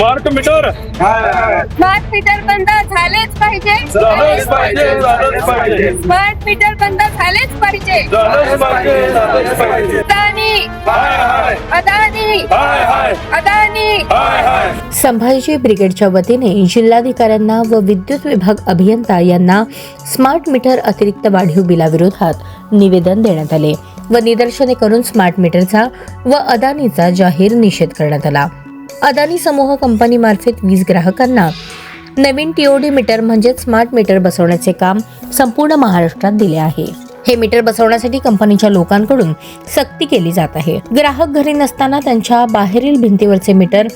Smart meter. Smart meter बंद झालेच पाहिजे. झालंच पाहिजे झालंच पाहिजे. स्मार्ट मीटर बंद झालेच पाहिजे. झालंच पाहिजे झालंच पाहिजे. अदानी. हाय हाय. अदानी. हाय हाय. अदानी. हाय हाय. संभाजी ब्रिगेडच्या वतीने जिल्हाधिकाऱ्यांना व विद्युत विभाग अभियंता यांना स्मार्ट मीटर अतिरिक्त वाढीव बिलाविरोधात निवेदन देण्यात आले व निदर्शने करून स्मार्ट मीटरचा व अदानीचा जाहीर निषेध करण्यात आला. अदानी समूह कंपनीमार्फत वीज ग्राहकांना नवीन टीओडी मीटर म्हणजे स्मार्ट मीटर बसवण्याचे काम संपूर्ण महाराष्ट्रात दिले आहे. हे मीटर बसवण्यासाठी कंपनीच्या लोकांकडून सक्ती केली जात आहे. ग्राहक घरी नसताना त्यांच्या बाहेरील भिंतीवरचे मीटर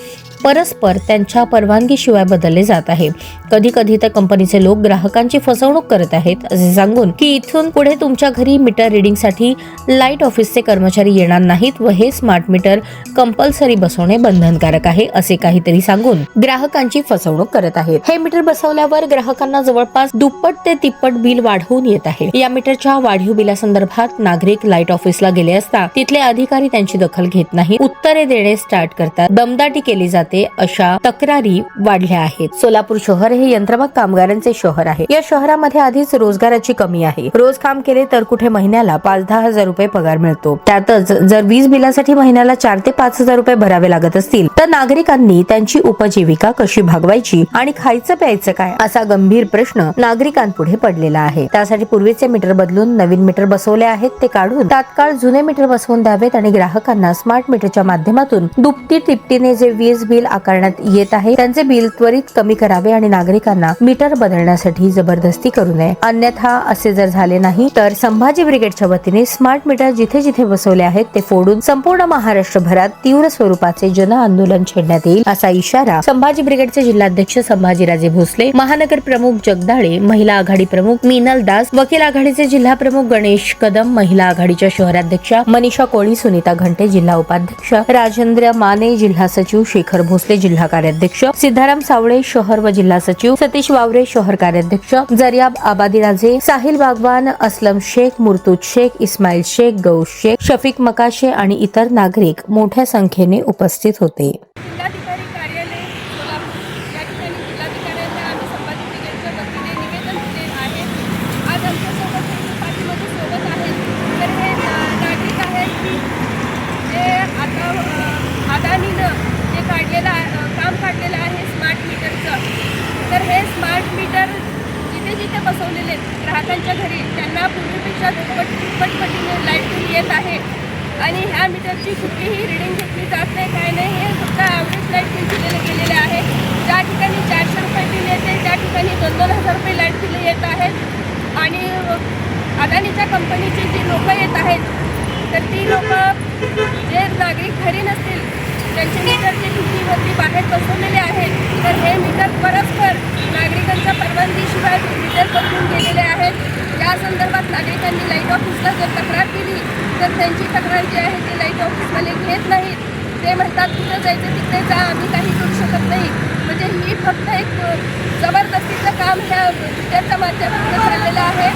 परस्पर त्यांच्या परवानगीशिवाय बदलले जात आहे. कधी कधी तर कंपनीचे लोक ग्राहकांची फसवणूक करत आहेत असे सांगून की इथून पुढे तुमच्या घरी मीटर रिडिंगसाठी लाइट ऑफिसचे कर्मचारी येणार नाहीत व हे स्मार्ट मीटर कंपल्सरी बसवणे बंधनकारक आहे असे काहीतरी सांगून ग्राहकांची फसवणूक करत आहेत. हे मीटर बसवल्यावर ग्राहकांना जवळपास दुप्पट ते तिप्पट बिल वाढवून येत आहे. या मीटरच्या वाढीव बिलासंदर्भात नागरिक लाइट ऑफिसला गेले असता तिथले अधिकारी त्यांची दखल घेत नाही उत्तरे देणे स्टार्ट करतात. दमदाटी केली जाते. अशा तक्रारी वाढल्या आहेत. सोलापूर शहर हे यंत्रमाग कामगारांचे शहर आहे. या शहरामध्ये आधीच रोजगाराची कमी आहे. रोज काम केले तर कुठे महिन्याला पाच दहा हजार रुपये पगार मिळतो. त्यातच जर वीज बिलासाठी महिन्याला चार ते पाच हजार रुपये भरावे लागत असतील तर नागरिकांनी त्यांची उपजीविका कशी भागवायची आणि खायचं प्यायचं काय असा गंभीर प्रश्न नागरिकांपुढे पडलेला आहे. त्यासाठी पूर्वीचे मीटर बदलून नवीन मीटर बसवले आहेत ते काढून तात्काळ जुने मीटर बसवून द्यावेत आणि ग्राहकांना स्मार्ट मीटरच्या माध्यमातून दुपटी तिपटीने जे वीज बिल आकारण्यात येत आहे. त्यांचे बिल त्वरित कमी करावे आणि नागरिकांना मीटर बदलण्यासाठी जबरदस्ती करू नये. अन्यथा असे जर झाले नाही तर संभाजी ब्रिगेडच्या वतीने स्मार्ट मीटर जिथे जिथे बसवले आहेत ते फोडून संपूर्ण महाराष्ट्रभरात तीव्र स्वरूपाचे जन आंदोलन छेडण्यात येईल असा इशारा संभाजी ब्रिगेडचे जिल्हाध्यक्ष संभाजीराजे भोसले महानगर प्रमुख जगदाळे महिला आघाडी प्रमुख मीनल दास वकील आघाडीचे जिल्हा प्रमुख गणेश कदम महिला आघाडीच्या शहराध्यक्षा मनीषा कोळी सुनीता घंटे जिल्हा उपाध्यक्ष राजेंद्र माने जिल्हा सचिव शेखर भोसले जिल्हा कार्याध्यक्ष सिद्धाराम सावळे शहर व जिल्हा सचिव सतीश वावरे शहर कार्याध्यक्ष जरियाब आबादीराजे साहिल बागवान असलम शेख मुर्तुज शेख इस्माईल शेख गौश शेख शफीक मकाशे आणि इतर नागरिक मोठ्या संख्येने उपस्थित होते. जिथे ग्राहकांच्या घरी त्यांना पूर्वीपेक्षा दुप्पट दुप्पटपटीने लाइट बिल येत आहे. आणि ह्या मीटरची कुठलीही रिडिंग घेतली जात नाही. काय नाही हे फक्त ॲव्हरेज लाइट बिल दिलेले गेलेले आहे. ज्या ठिकाणी चारशे रुपये बिल येते त्या ठिकाणी दोन दोन हजार रुपये लाइट बिल येत आहेत. आणि अदानीच्या कंपनीची जी लोकं येत आहेत तर ती लोकं जे नागरिक घरी नसतील त्यांचे मीटर जे भिंतीवरती बाहेर बसवलेले आहेत तर हे मीटर परस्पर नागरिकांच्या परवानगीशिवाय मीटर बदलून गेलेले आहेत. या संदर्भात नागरिकांनी लाइट ऑफिसला जर तक्रार केली तर त्यांची तक्रार जी आहे ती लाइट ऑफिसवाले घेत नाहीत. ते म्हणतात कुठं जायचं तिकडे जा आम्ही काही करू शकत नाही. म्हणजे ही फक्त एक जबरदस्तीचं काम ह्या मीटरच्या माध्यमातून झालेलं आहे.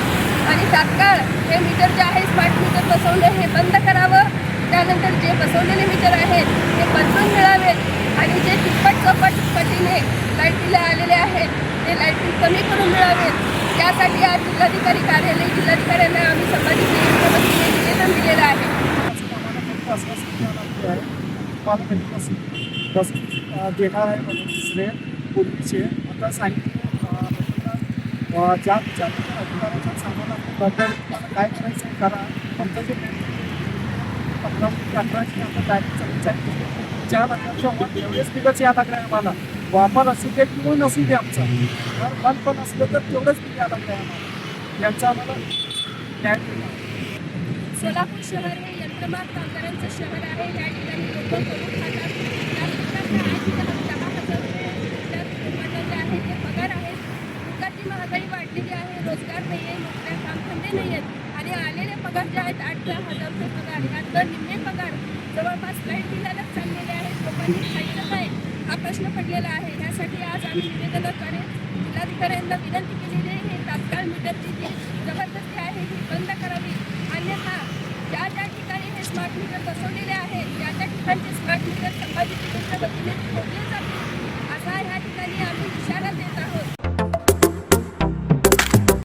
आणि तात्काळ हे मीटर जे आहे स्मार्ट मीटर बसवणं हे बंद करावं. त्यानंतर जे बसवलेले मीटर आहेत ते बदलून मिळावेत. आणि जे तिप्पट चौपट पटीने लाइट बिल आलेले आहेत ते लाइट बिल कमी करून मिळावेत. त्यासाठी आज जिल्हाधिकारी कार्यालय जिल्हाधिकाऱ्यांना आम्ही संभाजी वतीने निवेदन दिलेलं आहे. देणार आहे म्हणून दुसरे पूर्वीचे आता सांगितलं ज्या ज्या अधिकाऱ्याच्या सामानाबद्दल काय करायचं करा आमचं जे पंधरा अठराची आता डायरेक्टचा विचार केला ज्या नंतरच्या एवढेच दिवस याद लागले आम्हाला वापर असू दे किंवा नसू दे आमचा. जर पण असलं तर तेवढंच बिल याद लागलं आम्हाला यांचा आम्हाला न्याय मिळणार सोलापूर शहर हे यंत्रमाग कामगारांचं शहर आहे. या ठिकाणी लोक करून खातात. या लोकांना दहा हजार रुपये त्या जे आहे. ते पगार आहेत दुधाची महागाई वाढलेली आहे. रोजगार नाही आहे. नोकऱ्या कामधंदे नाही आहेत. आणि आलेले पगार जे आहेत आठ दहा हजार रुपये पगार. यातलं निम्मे पगार जवळपास लाइट बिलालाच चाललेले आहेत. लोकांनी खायचं काय हा प्रश्न पडलेला आहे. यासाठी आज आम्ही निवेदनाद्वारे जिल्हाधिकाऱ्यांना विनंती केलेली आहे हे तात्काळ मीटरची जी जबरदस्ती आहे ही बंद करावी. अन्यथा ज्या ज्या ठिकाणी हे स्मार्ट मीटर बसवलेले आहेत त्या त्या ठिकाणचे स्मार्ट मीटर संभाजी वतीने